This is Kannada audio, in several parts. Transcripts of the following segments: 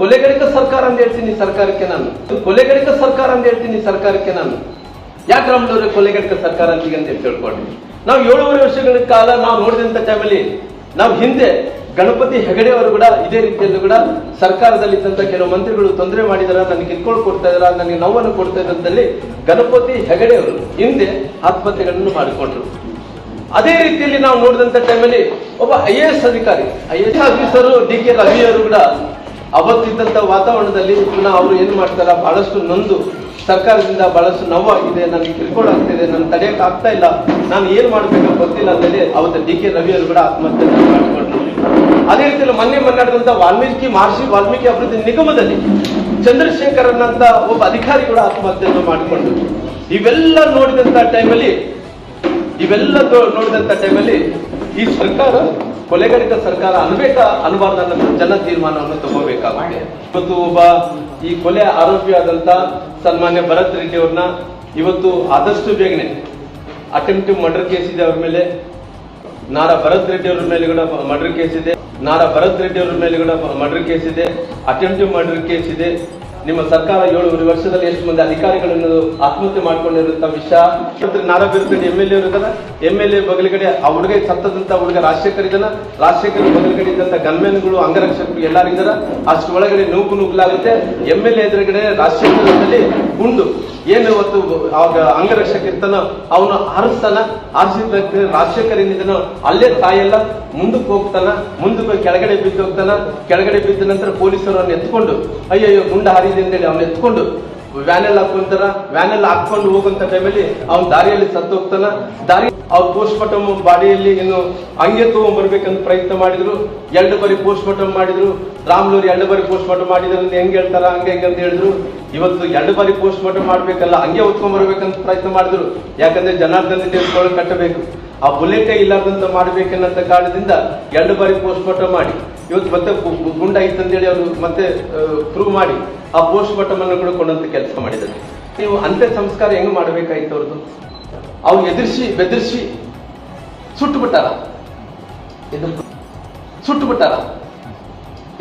ಕೊಲೆಗಡಿಕ ಸರ್ಕಾರ ಅಂತ ಹೇಳ್ತೀನಿ ಸರ್ಕಾರಕ್ಕೆ ನಾನು. ಇದು ಕೊಲೆಗಡಿಕ ಸರ್ಕಾರ ಅಂತ ಹೇಳ್ತೀನಿ ಸರ್ಕಾರಕ್ಕೆ ನಾನು. ಯಾಕೆ ರಾಮುಲವ್ರೆ ಕೊಲೆಗಳಿಕ ಸರ್ಕಾರ ಅಂತ ಅಂತ ಹೇಳಿ ತಿಳ್ಕೊಂಡ್ರಿ? ನಾವು ಏಳುವರೆ ವರ್ಷಗಳ ಕಾಲ ನಾವು ನೋಡಿದಂತ ಟೈಮಲ್ಲಿ ನಾವು ಹಿಂದೆ ಗಣಪತಿ ಹೆಗಡೆ ಅವರು ಕೂಡ ಇದೇ ರೀತಿಯಲ್ಲೂ ಕೂಡ ಸರ್ಕಾರದಲ್ಲಿ ಇದ್ದಂತ ಕೆಲವು ಮಂತ್ರಿಗಳು ತೊಂದರೆ ಮಾಡಿದಾರ, ನನಗೆ ಕಿತ್ಕೊಂಡು ಕೊಡ್ತಾ ಇದಾರ, ನನಗೆ ನೋವನ್ನು ಕೊಡ್ತಾ ಇದ್ದಂತಲ್ಲಿ ಗಣಪತಿ ಹೆಗಡೆ ಅವರು ಹಿಂದೆ ಆತ್ಮಹತ್ಯೆಗಳನ್ನು ಮಾಡಿಕೊಂಡ್ರು. ಅದೇ ರೀತಿಯಲ್ಲಿ ನಾವು ನೋಡಿದಂತ ಟೈಮಲ್ಲಿ ಒಬ್ಬ ಐ ಎ ಎಸ್ ಅಧಿಕಾರಿ I S officer D K Ravi ಅವರು ಕೂಡ ಅವತ್ತಿದ್ದಂತ ವಾತಾವರಣದಲ್ಲಿ ಪುನಃ ಅವರು ಏನು ಮಾಡ್ತಾರ? ಬಹಳಷ್ಟು ನೊಂದು ಸರ್ಕಾರದಿಂದ ಬಹಳಷ್ಟು ನೋವಾಗಿದೆ ನನಗೆ ಕಿರ್ಕೊಂಡು ಆಗ್ತಿದೆ. ನಾನು ತಡೆಯಕ್ ಆಗ್ತಾ ಇಲ್ಲ. ನಾನು ಏನು ಮಾಡ್ಬೇಕು ಗೊತ್ತಿಲ್ಲ ಅಂತೇಳಿ ಅವತ್ತು ಡಿ ಕೆ ರವಿ ಅವರು ಕೂಡ ಆತ್ಮಹತ್ಯೆ ಮಾಡಿಕೊಂಡು ಅದೇ ರೀತಿಯಲ್ಲಿ ಮೊನ್ನೆ ಮನ್ನಾಡಿದಂತ ವಾಲ್ಮೀಕಿ, ಮಹರ್ಷಿ ವಾಲ್ಮೀಕಿ ಅಭಿವೃದ್ಧಿ ನಿಗಮದಲ್ಲಿ ಚಂದ್ರಶೇಖರ್ ಅಂತ ಒಬ್ಬ ಅಧಿಕಾರಿ ಕೂಡ ಆತ್ಮಹತ್ಯೆಯನ್ನು ಮಾಡಿಕೊಂಡು ಇವೆಲ್ಲ ನೋಡಿದಂತ ಟೈಮಲ್ಲಿ ಇವೆಲ್ಲ ನೋಡಿದಂಥ ಟೈಮಲ್ಲಿ ಈ ಸರ್ಕಾರ ಕೊಲೆಗಡಿತ ಸರ್ಕಾರ ಅನ್ಬೇಕ ಅನ್ಬಾರ್ದು ಜನ ತೀರ್ಮಾನವನ್ನು ತಗೋಬೇಕಾಗುತ್ತೆ. ಇವತ್ತು ಒಬ್ಬ ಈ ಕೊಲೆ ಆರೋಪಿಯಾದಂತ ಸನ್ಮಾನ್ಯ ಭರತ್ ರೆಡ್ಡಿ ಅವ್ರನ್ನ ಇವತ್ತು ಆದಷ್ಟು ಬೇಗನೆ ಅಟೆಂಪ್ಟ್ ಮರ್ಡರ್ ಕೇಸ್ ಇದೆ ಅವ್ರ ಮೇಲೆ. ನಾರಾ ಭರತ್ ರೆಡ್ಡಿ ಅವ್ರ ಮೇಲೆ ಕೂಡ ಮರ್ಡರ್ ಕೇಸ್ ಇದೆ. ನಾರಾ ಭರತ್ ರೆಡ್ಡಿ ಅವ್ರ ಮೇಲೆ ಕೂಡ ಮರ್ಡರ್ ಕೇಸ್ ಇದೆ. ಅಟೆಂಪ್ಟ್ ಮರ್ಡರ್ ಕೇಸ್ ಇದೆ. ನಿಮ್ಮ ಸರ್ಕಾರ ಏಳುವರೆ ವರ್ಷದಲ್ಲಿ ಎಷ್ಟು ಮಂದಿ ಅಧಿಕಾರಿಗಳನ್ನು ಆತ್ಮಹತ್ಯೆ ಮಾಡ್ಕೊಂಡಿರುವಂತ ವಿಷಯ? Nara Bharat M L A ಇರುತ್ತಲ್ಲ ಎಂ ಎಲ್ ಎ ಬಗಲಿಗಡೆ ಆ ಹುಡುಗ ಸತ್ತದಂತ ಹುಡುಗ, ರಾಜಶೇಖರ್ ಇದನ್ನ ರಾಜಶೇಖರ್ ಬಗಲಿಗಡೆ ಇದ್ದಂತ ಗನ್ಮೆನ್ಗಳು ಅಂಗರಕ್ಷಕರು ಎಲ್ಲಾರು ಅಷ್ಟು ಒಳಗಡೆ ನೂಕು ನೂಕಲಾಗುತ್ತೆ. ಎಂ ಎಲ್ ಎ ಎದುರುಗಡೆ ರಾಜಶೇಖರ್ ಗುಂಡು. ಏನು ಇವತ್ತು ಅವಾಗ ಅಂಗರಕ್ಷಕ ಇರ್ತಾನೋ ಅವನು ಆರಿಸ್ತಾನ ರಾಜಶೇಖರ್ ಏನಿದ್ದಾನೋ ಅಲ್ಲೇ ತಾಯೆಲ್ಲ ಮುಂದಕ್ಕೆ ಹೋಗ್ತಾನ ಮುಂದಕ್ಕೆ ಕೆಳಗಡೆ ಬಿದ್ದು ಹೋಗ್ತಾನ, ಕೆಳಗಡೆ ಬಿದ್ದ ನಂತರ ಪೊಲೀಸರು ಅವನ್ನ ಎತ್ಕೊಂಡು, ಅಯ್ಯಯ್ಯೋ, ಗುಂಡ ಹರಿದೆ ಅಂತೇಳಿ ಅವನ್ನ ಎತ್ಕೊಂಡು, ವ್ಯಾನೆಲ್ಲ ಹಾಕೊಂತಾರ ವ್ಯಾನೆಲ್ಲ ಹಾಕೊಂಡು ಹೋಗುವಂತ ಟೈಮಲ್ಲಿ ಅವ್ನ ದಾರಿಯಲ್ಲಿ ಸತ್ತು ಹೋಗ್ತಾನ. ದಾರಿ ಅವ್ರ ಪೋಸ್ಟ್ ಮಾರ್ಟಮ್ ಬಾಡಿಯಲ್ಲಿ ಇನ್ನು ಹಂಗೆ ತಗೊಂಡ್ ಬರ್ಬೇಕಂತ ಪ್ರಯತ್ನ ಮಾಡಿದ್ರು. ಎರಡು ಬಾರಿ ಪೋಸ್ಟ್ ಮಾರ್ಟಮ್ ಮಾಡಿದ್ರು. ರಾಮ್ಲೂರ್ ಎರಡು ಬಾರಿ ಪೋಸ್ಟ್ ಮಾರ್ಟಮ್ ಮಾಡಿದ್ರು ಹೆಂಗ್ ಹೇಳ್ತಾರ, ಹಂಗೆ ಹೆಂಗೆ ಅಂತ ಹೇಳಿದ್ರು. ಇವತ್ತು ಎರಡು ಬಾರಿ ಪೋಸ್ಟ್ ಮಾರ್ಟಮ್ ಮಾಡ್ಬೇಕಲ್ಲ ಹಂಗೆ ಹೊತ್ಕೊಂಡ್ ಬರ್ಬೇಕಂತ ಪ್ರಯತ್ನ ಮಾಡಿದ್ರು. ಯಾಕಂದ್ರೆ ಜನಾರ್ದನ ರೆಡ್ಡಿ ಕಟ್ಟಬೇಕು. ಆ ಬುಲೆಟೇ ಇಲ್ಲದಂತ ಮಾಡ್ಬೇಕನ್ನಂತ ಕಾರಣದಿಂದ ಎರಡು ಬಾರಿ ಪೋಸ್ಟ್ ಮಾರ್ಟಮ್ ಮಾಡಿ. ಇವತ್ತು ಮತ್ತೆ ಗುಂಡ ಇತ್ತಂತೇಳಿ ಅವರು ಮತ್ತೆ ಪ್ರೂವ್ ಮಾಡಿ ಆ ಪೋಸ್ಟ್ ಮಾರ್ಟಮ್ ಅನ್ನು ಕೂಡ ಕೊಡುವಂತ ಕೆಲಸ ಮಾಡಿದ್ದಾರೆ. ನೀವು ಅಂತ್ಯ ಸಂಸ್ಕಾರ ಹೆಂಗ್ ಮಾಡ್ಬೇಕಾಯ್ತು ಅವ್ರದ್ದು? ಅವ್ರು ಎದುರಿಸಿ ಬೆದರಿಸಿ ಸುಟ್ಟು ಬಿಟ್ಟಾರ? ಇದು ಸುಟ್ಟು ಬಿಟ್ಟಾರ?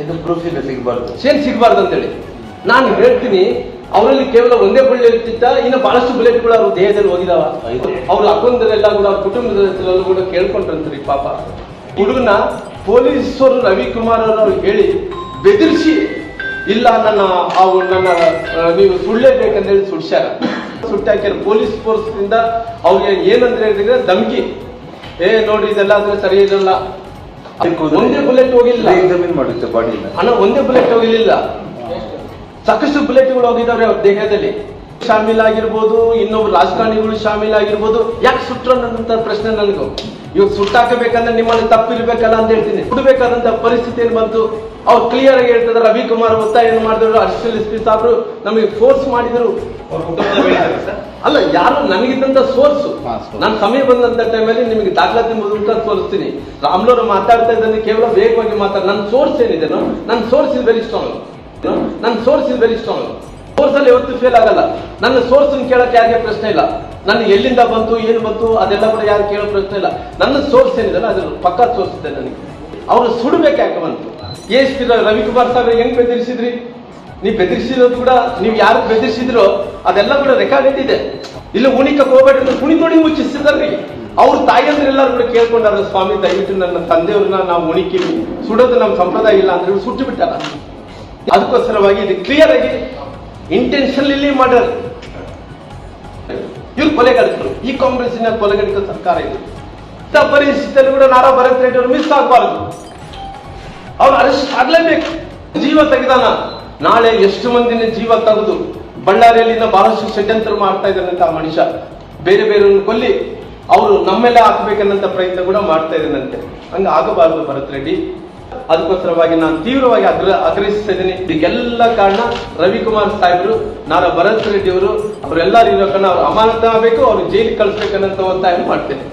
ಇದು ಪ್ರೂಫ್ ಇಲ್ಲ ಸಿಗಬಾರ್ದು. ಸೇನ್ ಸಿಗಬಾರ್ದು ಅಂತೇಳಿ? ನಾನು ಹೇಳ್ತೀನಿ ಅವರಲ್ಲಿ ಕೇವಲ ಒಂದೇ ಬುಳ್ಳೆ ಇರ್ತಿತ್ತ ಇನ್ನು ಬಹಳಷ್ಟು ಬುಲೆಟ್ಗಳು ಅವ್ರ ದೇಹದಲ್ಲಿ ಹೋಗಿದಾವ ಅವ್ರ ಅಕ್ಕಂದರೆಲ್ಲ ಕೂಡ ಅವ್ರ ಕುಟುಂಬದ ಹೆಸರಲ್ಲೂ ಕೂಡ ಕೇಳ್ಕೊಂಡ್ರಂತ್ರಿ ಪಾಪ. ಹುಡುಗನ ಪೊಲೀಸರು ರವಿಕುಮಾರ್ ಅವರು ಹೇಳಿ ಬೆದರಿಸಿ ಇಲ್ಲ ನನ್ನ ಅವು ನನ್ನ ನೀವು ಸುಳ್ಳೇ ಹೇಳಿ ಸುಡ್ಸ್ಯಾರ. ಸುಟ್ಟಾಕ್ಯಾರ ಪೊಲೀಸ್ ಫೋರ್ಸ್ ಇಂದ ಅವ್ರಿಗೆ ಏನಂದ್ರೆ ಹೇಳಿದ್ರೆ ಧಮ್ಕಿ. ಏ ನೋಡಿ ಇದೆಲ್ಲ ಅಂದ್ರೆ ಸರಿ ಇರಲ್ಲ. ಒಂದೇ ಬುಲೆಟ್ ಹೋಗಿಲ್ಲ. ಎಕ್ಸಾಮಿನ್ ಮಾಡುತ್ತೆ ಬಾಡಿನ ಅಣ್ಣ ಒಂದೇ ಬುಲೆಟ್ ಹೋಗಿರ್ಲಿಲ್ಲ ಸಾಕಷ್ಟು ಬುಲೆಟ್ಗಳು ಹೋಗಿದ್ದಾವೆ ಅವ್ರ ದೇಹದಲ್ಲಿ. ಶಾಮೀಲ್ ಆಗಿರ್ಬೋದು ಇನ್ನೊಬ್ರು ರಾಜಕಾರಣಿಗಳು ಶಾಮೀಲ್ ಆಗಿರ್ಬೋದು. ಯಾಕೆ ಸುಟ್ರು ಅನ್ನೋಂಥ ಪ್ರಶ್ನೆ ನನಗೂ? ಇವಾಗ ಸುಟ್ಟಾಕಬೇಕಂದ್ರೆ ನಿಮ್ಮಲ್ಲಿ ತಪ್ಪಿರ್ಬೇಕಲ್ಲ ಅಂತ ಹೇಳ್ತೀನಿ. ಸುಡಬೇಕಾದಂತ ಪರಿಸ್ಥಿತಿ ಏನ್ ಬಂತು ಅವ್ರು ಕ್ಲಿಯರ್ ಆಗಿ ಹೇಳ್ತಿದ್ರು ರವಿಕುಮಾರ್ ಒತ್ತಾಯ ಏನ್ ಮಾಡಿದ್ರು? ಅರ್ಶಲ್ ಎಸ್ ಪಿ ಸಾಬ್ರು ನಮಗೆ ಫೋರ್ಸ್ ಮಾಡಿದ್ರು. ಅಲ್ಲ ಯಾರು ನನಗಿದ್ದಂತ ಸೋರ್ಸ್ ನಾನು ಸಮಯ ಬಂದಂತ ಟೈಮಲ್ಲಿ ನಿಮಗೆ ದಾಖಲಾತಿ ಮೂಲಕ ತೋರಿಸ್ತೀನಿ. ರಾಮ್ಲೋರು ಮಾತಾಡ್ತಾ ಇದ್ದಂತೆ ಕೇವಲ ವೇಗವಾಗಿ ಮಾತಾಡ ನನ್ನ ಸೋರ್ಸ್ ಏನಿದೆನೋ ನನ್ನ ಸೋರ್ಸ್ ಇಸ್ ವೆರಿ ಸ್ಟ್ರಾಂಗ್ ನನ್ನ source is very strong source ಅಲ್ಲಿ ಯಾವತ್ತೂ ಫೇಲ್ ಆಗಲ್ಲ. ನನ್ನ ಸೋರ್ಸ್ ಕೇಳಕ್ಕೆ ಯಾರಿಗೆ ಪ್ರಶ್ನೆ ಇಲ್ಲ. ನನ್ನ ಎಲ್ಲಿಂದ ಬಂತು, ಏನು ಬಂತು, ಅದೆಲ್ಲ ಕೂಡ ಯಾರು ಕೇಳೋ ಪ್ರಶ್ನೆ ಇಲ್ಲ. ನನ್ನ ಸೋರ್ಸ್ ಏನಿದೆಲ್ಲ ಅದ್ರ ಪಕ್ಕಾ ಸೋರ್ಸ್ ಇದೆ ನನಗೆ. ಅವರು ಸುಡಬೇಕು ಯಾಕೆ ಬಂತು? ಪಿ ರವಿಕುಮಾರ್ ಸಾಹೇಬ್ ಹೆಂಗ್ ಬೆದರಿಸಿದ್ರಿ? ನೀವು ಬೆದರಿಸಿರೋದು ಕೂಡ, ನೀವು ಯಾರು ಬೆದರಿಸಿದ್ರೋ, ಅದೆಲ್ಲ ಕೂಡ ರೆಕಾರ್ಡ್ ಇದೆ ಇಲ್ಲ, ಉಣಿಕಕ್ಕೆ ಹೋಗ್ಬೇಡ್ರಿ ಕುಣಿ ನೋಡಿ ಮುಚ್ಚಿಸಿದ್ರಿ ಅವ್ರ ತಾಯಿಯಂದ್ರೆಲ್ಲರೂ ಕೂಡ ಕೇಳ್ಕೊಂಡಾರ ಸ್ವಾಮಿ, ದಯವಿಟ್ಟು ನನ್ನ ತಂದೆಯವ್ರನ್ನ ನಾವು ಉಣಿಕೀವಿ ಸುಡೋದು ನಮ್ಮ ಸಂಪ್ರದಾಯ ಇಲ್ಲ ಅಂದ್ರೆ ಸುಟ್ಟು ಬಿಟ್ಟಾರ. ಅದಕ್ಕೋಸ್ಕರವಾಗಿ ಇದು ಕ್ಲಿಯರ್ ಆಗಿ ಇಂಟೆನ್ಷನ್ಲಿ ಮರ್ಡರ್ ಇವ್ರು ಕೊಲೆಗಾರಿಕರು ಈ ಕಾಂಗ್ರೆಸ್ಸಿನ ಕೊಲೆಗಾರಿಕ ಸರ್ಕಾರ ಇದು. ಇಂಥ ಪರಿಸ್ಥಿತಿಯಲ್ಲಿ ಕೂಡ ನಾರಾ ಭರತ್ ರೆಡ್ಡಿ ಅವರು ಮಿಸ್ ಆಗಬಾರದು. ಅವ್ರು ಅರೆಸ್ಟ್ ಆಗ್ಲೇಬೇಕು. ಜೀವ ತೆಗೆದಾನ. ನಾಳೆ ಎಷ್ಟು ಮಂದಿನ ಜೀವ ತೆಗೆದು ಬಳ್ಳಾರಿಯಲ್ಲಿನ ಬಹಳಷ್ಟು ಷಡ್ಯಂತ್ರ ಮಾಡ್ತಾ ಇದ್ದಾನಂತ ಆ ಮನುಷ್ಯ. ಬೇರೆ ಬೇರೆಯವ್ರನ್ನ ಕೊಲ್ಲಿ ಅವರು ನಮ್ಮೆಲ್ಲ ಹಾಕ್ಬೇಕನ್ನಂತ ಪ್ರಯತ್ನ ಕೂಡ ಮಾಡ್ತಾ ಇದ್ದಾನಂತೆ ಹಂಗೆ ಆಗಬಾರದು ಭರತ್ ರೆಡ್ಡಿ. ಅದಕ್ಕೋಸ್ಕರವಾಗಿ ನಾನು ತೀವ್ರವಾಗಿ ಆಗ್ರ ಆಗ್ರಹಿಸ್ತಿದ್ದೀನಿ ಇದಕ್ಕೆಲ್ಲ ಕಾರಣ ರವಿಕುಮಾರ್ ಸಾಹೇಬರು ನಾನು ಭರತ್ ರೆಡ್ಡಿ ಅವರು ಅವರೆಲ್ಲರೂ ಇರೋ ಕಾರಣ ಅವ್ರು ಅಮಾನತ ಆಗಬೇಕು, ಅವ್ರು ಜೈಲಿಗೆ ಕಳಿಸ್ಬೇಕನ್ನಂತ ಒತ್ತಾಯ ಮಾಡ್ತೇನೆ.